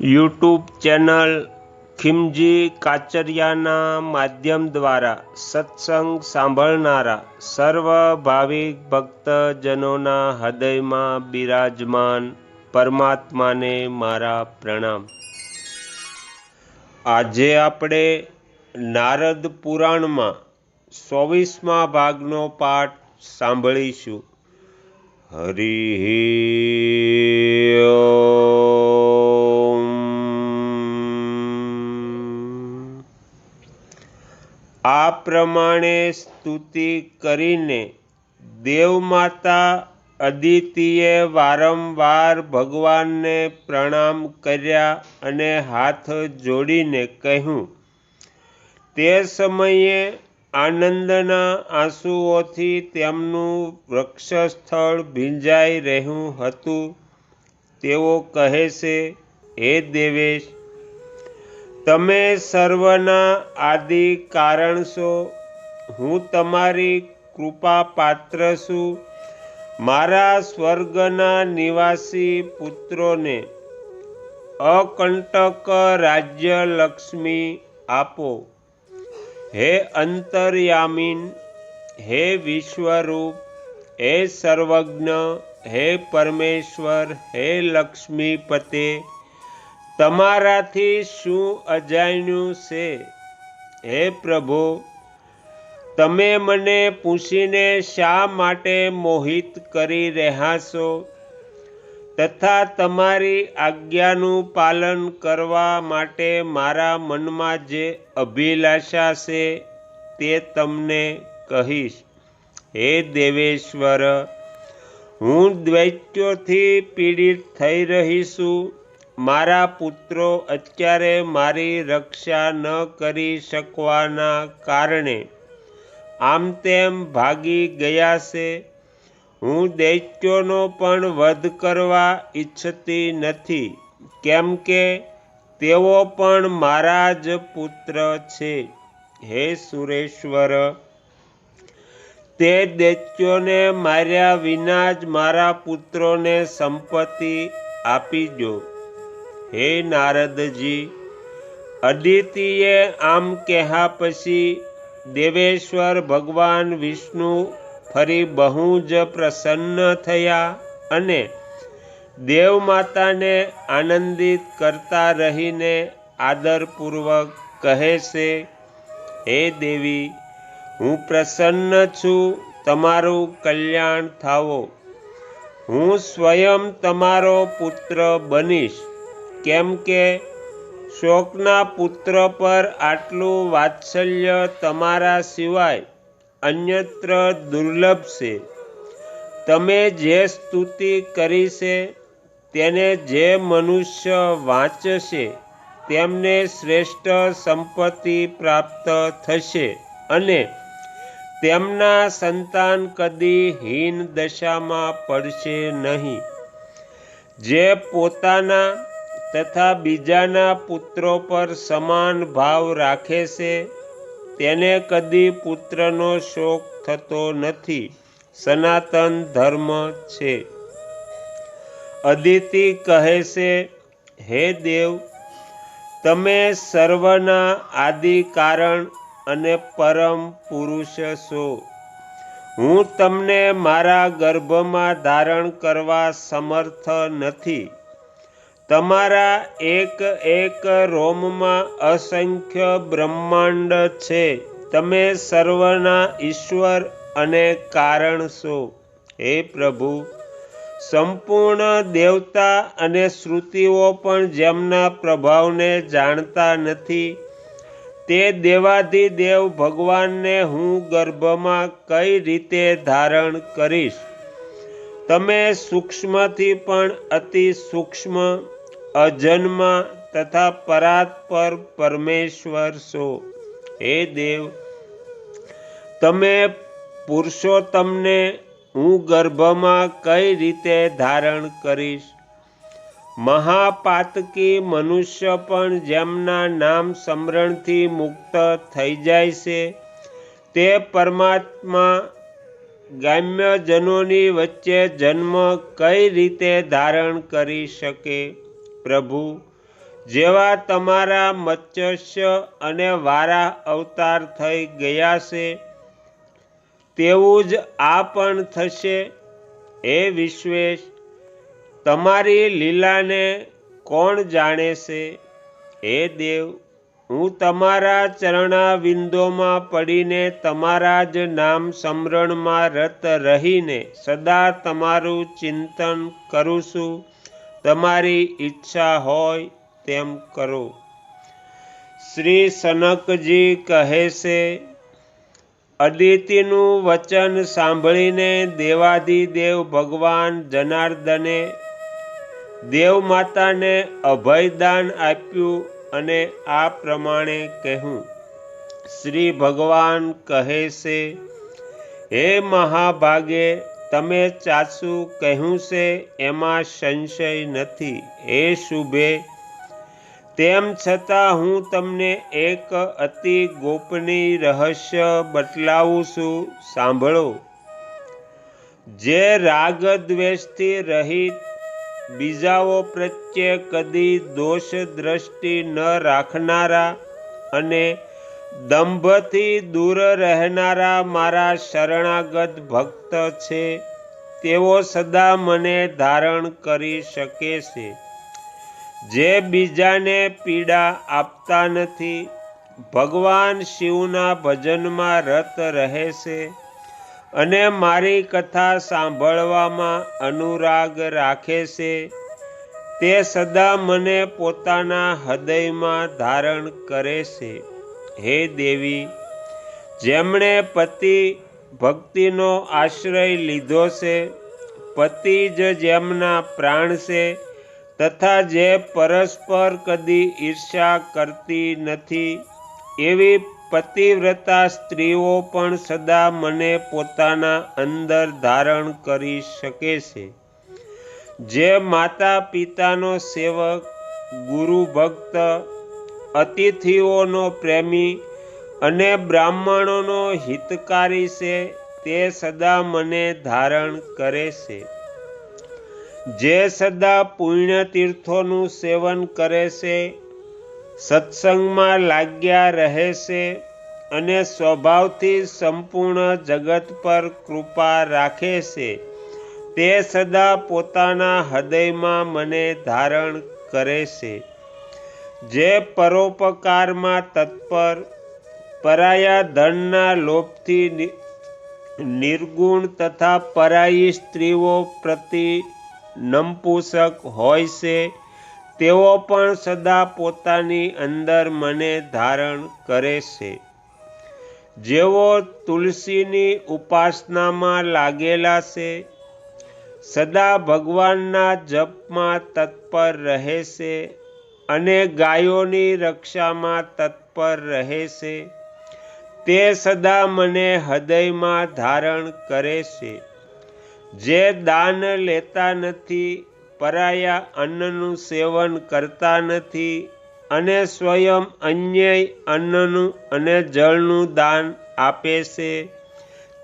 YouTube channel ખિમજી કાચરિયાના માધ્યમ દ્વારા સત્સંગ સાંભળનારા સર્વ ભાવિક ભક્તજનોના હૃદયમાં બિરાજમાન પરમાત્માને મારા પ્રણામ. આજે આપણે નારદ પુરાણમાં ચોવીસમા ભાગનો પાઠ સાંભળીશું. હરિ આ પ્રમાણે સ્તુતિ કરીને દેવમાતા અદિતિએ વારંવાર ભગવાનને પ્રણામ કર્યા અને હાથ જોડીને કહ્યું, તે સમયે આનંદના આંસુઓથી તેમનું વૃક્ષસ્થળ ભીંજાઈ રહ્યું હતું. તેઓ કહે છે, હે દેવેશ તમે સર્વના આદિ કારણ છો હું તમારી કૃપા પાત્ર છું. મારા સ્વર્ગના નિવાસી પુત્રોને અકંટક રાજ્ય લક્ષ્મી આપો. હે અંતર્યામીન, હે વિશ્વરૂપ, હે સર્વજ્ઞ, હે પરમેશ્વર, હે લક્ષ્મીપતે તમારાથી શું અજાણ્યું છે? હે પ્રભુ, તમે મને પૂછીને શા માટે મોહિત કરી રહ્યા છો? તથા તમારી આજ્ઞાનું પાલન કરવા માટે મારા મનમાં જે અભિલાષા છે તે તમને કહીશ. હે દેવેશ્વર, હું દ્વૈત્યોથી પીડિત થઈ રહી છું. મારા પુત્રો અત્યારે મારી રક્ષા ન કરી શકવાના કારણે આમ તેમ ભાગી ગયા છે. હું દૈત્યોનો પણ વધ કરવા ઈચ્છતી નથી, કેમ કે તેઓ પણ મારા જ પુત્ર છે. હે સુરેશ્વર, તે દૈત્યોને માર્યા વિના જ મારા પુત્રોને સંપત્તિ આપી દો. હે નારદજી, અદિતિએ આમ કહ્યા પછી દેવેશ્વર ભગવાન વિષ્ણુ ફરી બહુ જ પ્રસન્ન થયા અને દેવમાતાને આનંદિત કરતા રહીને આદરપૂર્વક કહે છે, હે દેવી, હું પ્રસન્ન છું, તમારું કલ્યાણ થાવો હું સ્વયં તમારો પુત્ર બનીશ. કેમ કે શોકના પુત્ર પર આટલું વાત્સલ્ય તમારા સિવાય અન્યત્ર દુર્લભ છે. તમે જે સ્તુતિ કરી છે, તેને જે મનુષ્ય વાંચશે, તેમને શ્રેષ્ઠ સંપત્તિ પ્રાપ્ત થશે અને તેમના સંતાન કદી હીન દશામાં પડશે નહીં. જે પોતાના તથા બીજાના પુત્રો પર સમાન ભાવ રાખે છે. તેને કદી પુત્રનો શોક થતો નથી. સનાતન ધર્મ છે. અદિતિ કહે છે, હે દેવ, તમે સર્વના આદિ કારણ અને પરમ પુરુષ છો. હું તમને મારા ગર્ભમાં ધારણ કરવા સમર્થ નથી. તમારા એક એક રોમમાં અસંખ્ય બ્રહ્માંડ છે. તમે સર્વના ઈશ્વર અને કારણ છો. હે પ્રભુ, સંપૂર્ણ દેવતા અને શ્રુતિઓ પણ જેમના પ્રભાવને જાણતા નથી, તે દેવાધિદેવ ભગવાનને હું ગર્ભમાં કઈ રીતે ધારણ કરીશ? તમે સૂક્ષ્મથી પણ અતિ સૂક્ષ્મ અજન્મા તથા પરાત્પર પરમેશ્વર છો. હે દેવ, તમે પુરુષોત્તમને હું ગર્ભમાં કઈ રીતે ધારણ કરીશ? મહાપાતકી મનુષ્ય પણ જેમના નામ સ્મરણથી મુક્ત થઈ જાય છે, તે પરમાત્મા ગામ્યજનોની વચ્ચે જન્મ કઈ રીતે ધારણ કરી શકે? પ્રભુ, જેવા તમારા મત્સ્ય અને વારા અવતાર થઈ ગયા છે, તેવું જ આ પણ થશે. હે વિશ્વેશ, તમારી લીલાને કોણ જાણે છે? હે દેવ, હું તમારા ચરણાવિંદોમાં પડીને તમારા જ નામ સમરણમાં રત રહીને સદા તમારું ચિંતન કરું છું. તમારી ઈચ્છા હોય તેમ કરો. શ્રી સનકજી કહે છે, અદિતિનું વચન સાંભળીને દેવાધિદેવ ભગવાન જનાર્દને દેવમાતાને અભયદાન આપ્યું અને આ પ્રમાણે કહ્યું. શ્રી ભગવાન કહે છે, હે મહાભાગે તમે ચાચું કહ્યું છે, એમાં સંશય નથી. હે શુભે. તેમ છતાં હું તમને એક અતિ ગોપનીય રહસ્ય બતલાવું છું. સાંભળો. જે રાગ દ્વેષથી રહિત, બીજાઓ પ્રત્યે કદી દોષ દ્રષ્ટિ ન રાખનારા અને દંભથી દૂર રહેનારા મારા શરણાગત ભક્ત છે. તેઓ સદા મને ધારણ કરી શકે છે. જે બીજાને પીડા આપતા નથી. ભગવાન શિવના ભજનમાં રત રહે છે અને મારી કથા સાંભળવામાં અનુરાગ રાખે છે. તે સદા મને પોતાના હૃદયમાં ધારણ કરે છે. હે દેવી, જેમણે પતિ ભક્તિનો આશ્રય લીધો છે, પતિ જ જેમના પ્રાણ છે, તથા જે પરસ્પર કદી ઈર્ષા કરતી નથી, એવી પતિવ્રતા સ્ત્રીઓ પણ સદા મને પોતાના અંદર ધારણ કરી શકે છે. જે માતા પિતાનો સેવક, ગુરુ ભક્ત અતિથિઓનો પ્રેમી અને બ્રાહ્મણોનો હિતકારી છે, તે સદા મને ધારણ કરે છે. જે સદા પુણ્ય તીર્થોનું સેવન કરે છે, સત્સંગમાં લાગ્યા રહે છે અને સ્વભાવથી સંપૂર્ણ જગત પર કૃપા રાખે છે, તે સદા પોતાના હૃદયમાં મને ધારણ કરે છે. જે પરોપકારમાં તત્પર પરાયા ધનના લોભથી નિર્ગુણ તથા પરાયી સ્ત્રીઓ પ્રતિ નમપૂસક હોય છે, તેઓ પણ સદા પોતાની અંદર મને ધારણ કરે છે. જેઓ તુલસીની ઉપાસનામાં લાગેલા છે, સદા ભગવાનના જપમાં તત્પર રહે છે અને ગાયોની રક્ષામાં તત્પર રહે છે. તે સદા મને હૃદયમાં ધારણ કરે છે. જે દાન લેતા નથી, પરાયા અન્નનું સેવન કરતા નથી અને સ્વયં અન્ય અન્નનું અને જળનું દાન આપે છે,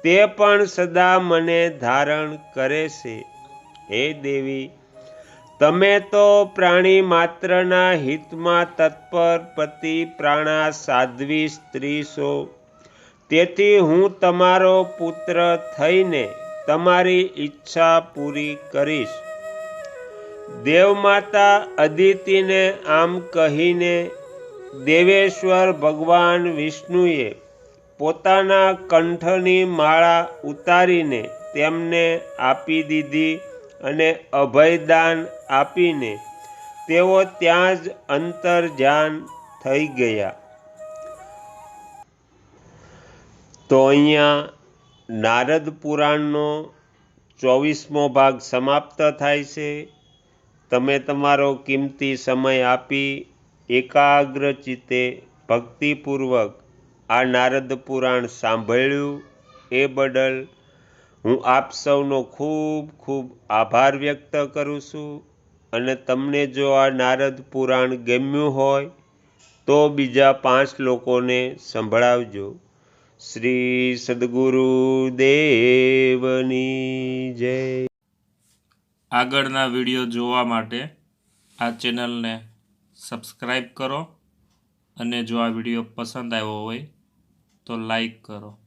તે પણ સદા મને ધારણ કરે છે. હે દેવી તમે તો પ્રાણી માત્રના હિતમાં તત્પર પતિ પ્રાણા સાધ્વી સ્ત્રી છો. તેથી હું તમારો પુત્ર થઈને તમારી ઈચ્છા પૂરી કરીશ. દેવમાતા અદિતિને આમ કહીને દેવેશ્વર ભગવાન વિષ્ણુએ પોતાના કંઠની માળા ઉતારીને તેમને આપી દીધી. અને અભયદાન આપીને તેઓ ત્યાં જ અંતર ધ્યાન થઈ ગયા. તો અહીંયા નારદ પુરાણનો ચોવીસમો ભાગ સમાપ્ત થાય છે. તમે તમારો કિંમતી સમય આપી એકાગ્ર ચિત્તે ભક્તિપૂર્વક આ નારદ પુરાણ સાંભળ્યું. એ બદલ હું આપ સૌનો ખૂબ ખૂબ આભાર વ્યક્ત કરું છું અને તમને જો આ નારદ પુરાણ ગમ્યું હોય, તો બીજા પાંચ લોકોને સંભળાવજો. શ્રી સદગુરુ દેવની જય. આગળના વીડિયો જોવા માટે આ ચેનલને સબસ્ક્રાઈબ કરો અને જો આ વીડિયો પસંદ આવ્યો હોય, તો લાઈક કરો.